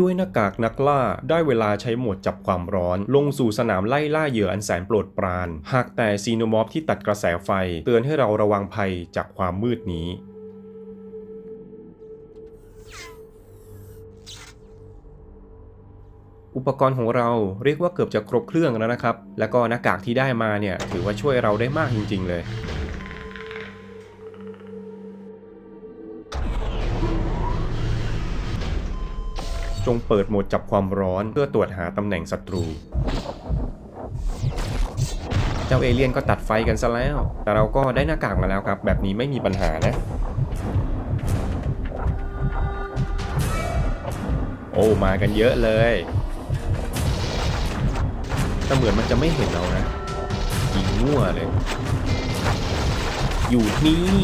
ด้วยหน้ากากนักล่าได้เวลาใช้หมดจับความร้อน ลงสู่สนามไล่ล่าเหยื่ออันแสนโปรดปราน หากแต่ซีโนมอฟที่ตัดกระแสไฟ เตือนให้เราระวังภัยจากความมืดนี้อุปกรณ์ของเราเรียกว่าเกือบจะครบเครื่องแล้วนะครับ แล้วก็หน้ากากที่ได้มาเนี่ยถือว่าช่วยเราได้มากจริง ๆ เลย จงเปิดโหมดจับความร้อนเพื่อตรวจหาตำแหน่งศัตรู เจ้าเอเลี่ยนก็ตัดไฟกันซะแล้ว แต่เราก็ได้หน้ากากมาแล้วครับ แบบนี้ไม่มีปัญหานะ โอ้ มากันเยอะเลย แต่เหมือนมันจะไม่เห็นเรานะยิงมั่วเลย อยู่นี่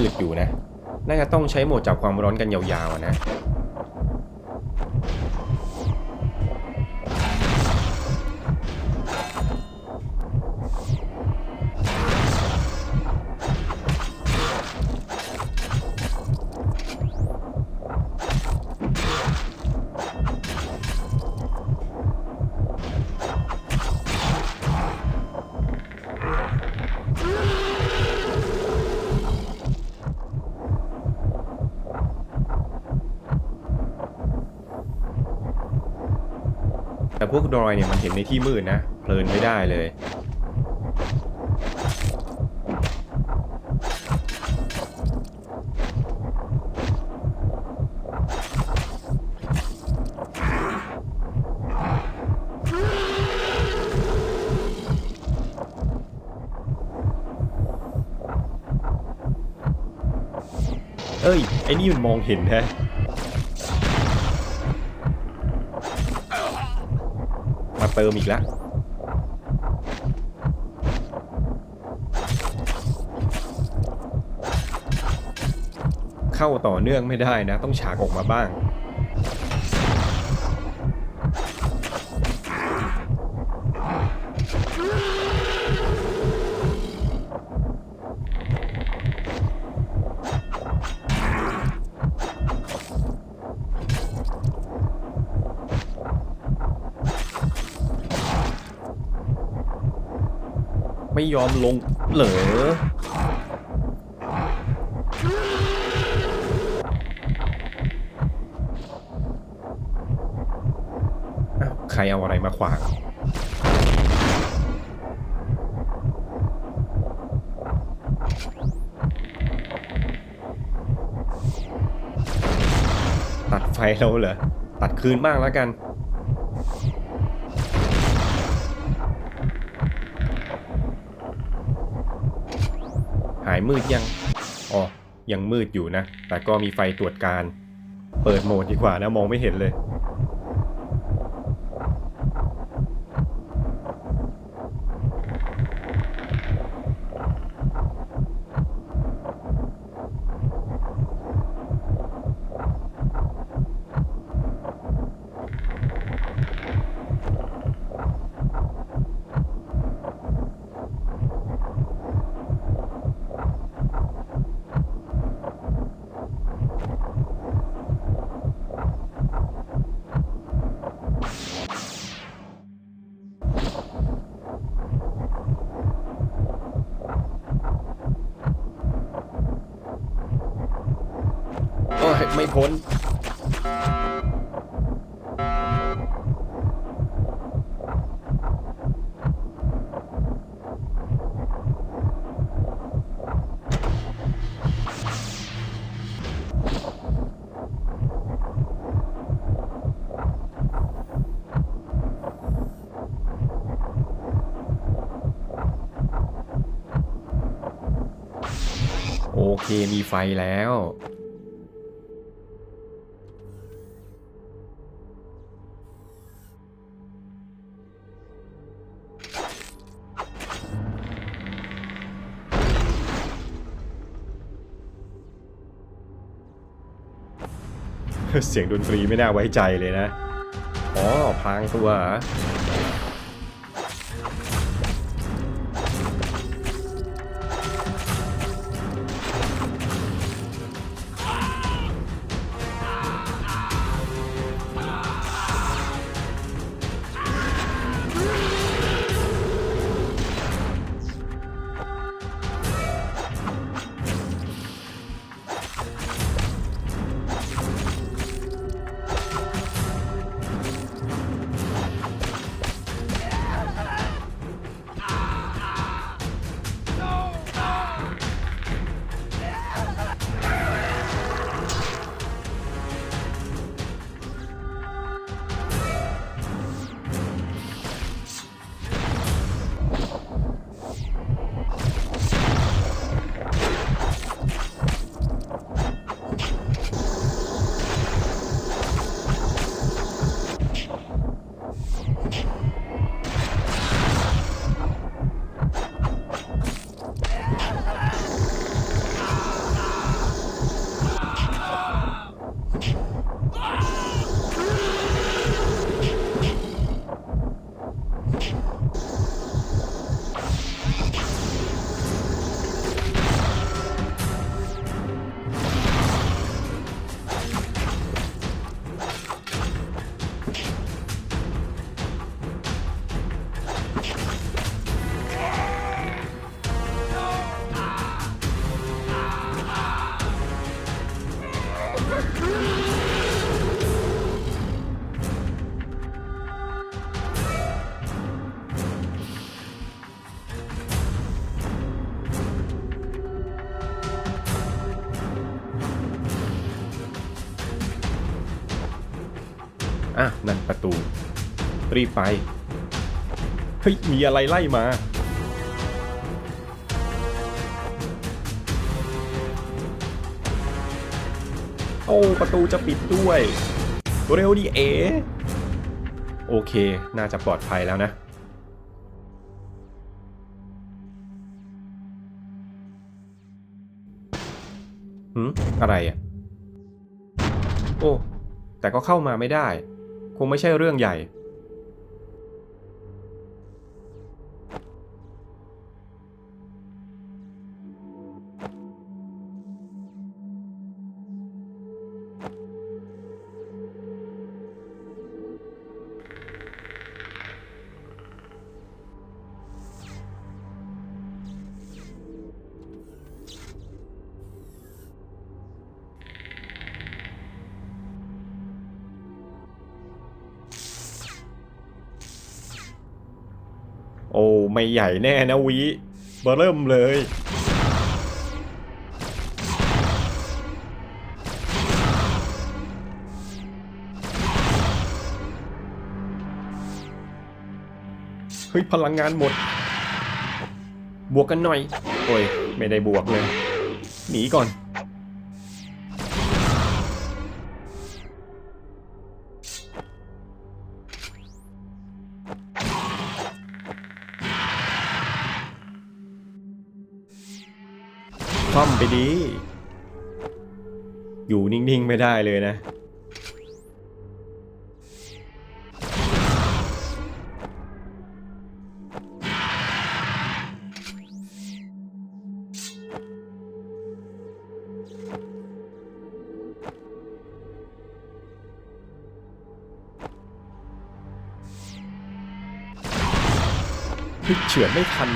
มืดอยู่นะ น่าจะต้องใช้โหมดจับความร้อนกันยาวๆนะ แต่พวกดรอยเนี่ยมันเห็นในที่มืดนะ เพลินไม่ได้เลย เอ้ย ไอ้นี่มันมองเห็นแท้ มา เติมอีกแล้วเข้าต่อเนื่องไม่ได้นะ ต้องฉากออกมาบ้าง ไม่ยอมลงเหรออ้าใครเอาอะไรมาขวางตัดไฟเราเหรอ ตัดคืนบ้างแล้วกัน หายมืดยัง อ๋อ ยังมืดอยู่นะ แต่ก็มีไฟตรวจการ เปิดโหมดดีกว่านะ มองไม่เห็นเลย ไม่พ้น โอเคมีไฟแล้ว เสียงดนตรีไม่น่าไว้ใจเลยนะ อ๋อพางตัว อะนั่นประตู รีบไป เฮ้ย มีอะไรไล่มา โอ้ ประตูจะปิดด้วย เร็วดิเอ โอเค น่าจะปลอดภัยแล้วนะหืมอะไรอะ โอ้ แต่ก็เข้ามาไม่ได้ งไม่ใช่เรื่องใหญ่ โอ้ไม่ใหญ่แน่นะวิเบอร์เริ่มเลย เฮ้ย พลังงานหมด บวกกันหน่อย โอ้ย ไม่ได้บวกเลย หนีก่อน ดี อยู่นิ่งๆไม่ได้เลยนะเฮ้ยเฉือนไม่ทัน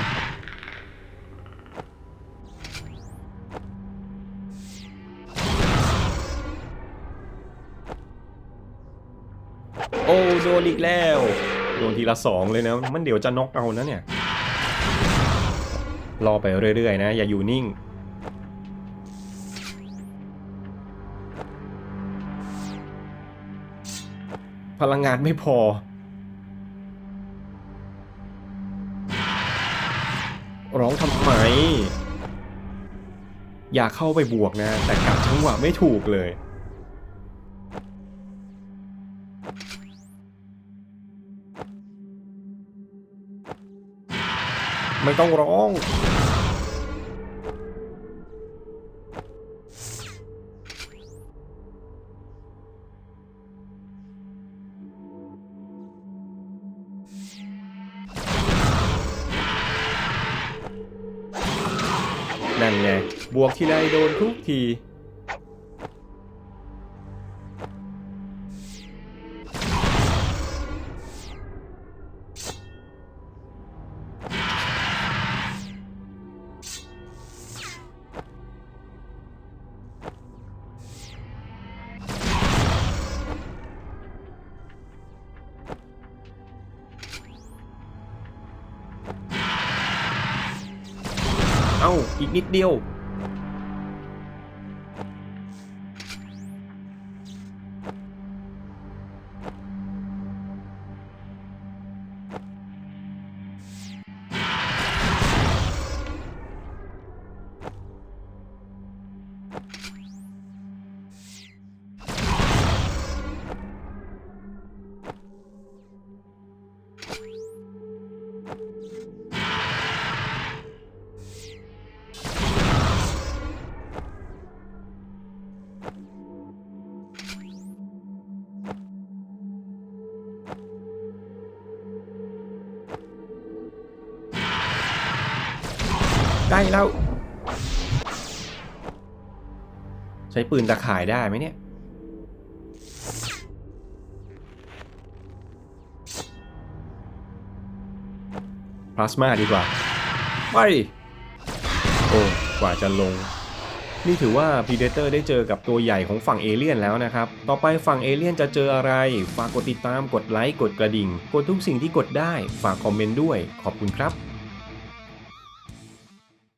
โอ้โดนอีกแล้ว โดนทีละสองเลยนะ มันเดี๋ยวจะน็อกเอานะเนี่ย รอไปเรื่อยๆนะ อย่าอยู่นิ่ง พลังงานไม่พอ ร้องทำไม อยากเข้าไปบวกนะ แต่กลับจังหวะไม่ถูกเลย ไม่ต้องร้อง นั่นไง บวกทีไรโดนทุกที เอ้าอีกนิดเดียว ได้แล้วใช้ปืนตะข่ายได้ไหมเนี่ยพลาสมาดีกว่า ไป โอ้กว่าจะลง นี่ถือว่า Predator ได้เจอกับตัวใหญ่ของฝั่งเอเลี่ยนแล้วนะครับ ต่อไปฝั่งเอเลี่ยนจะเจออะไร ฝากกดติดตาม กดไลค์ กดกระดิ่ง กดทุกสิ่งที่กดได้ ฝากคอมเมนต์ด้วย ขอบคุณครับ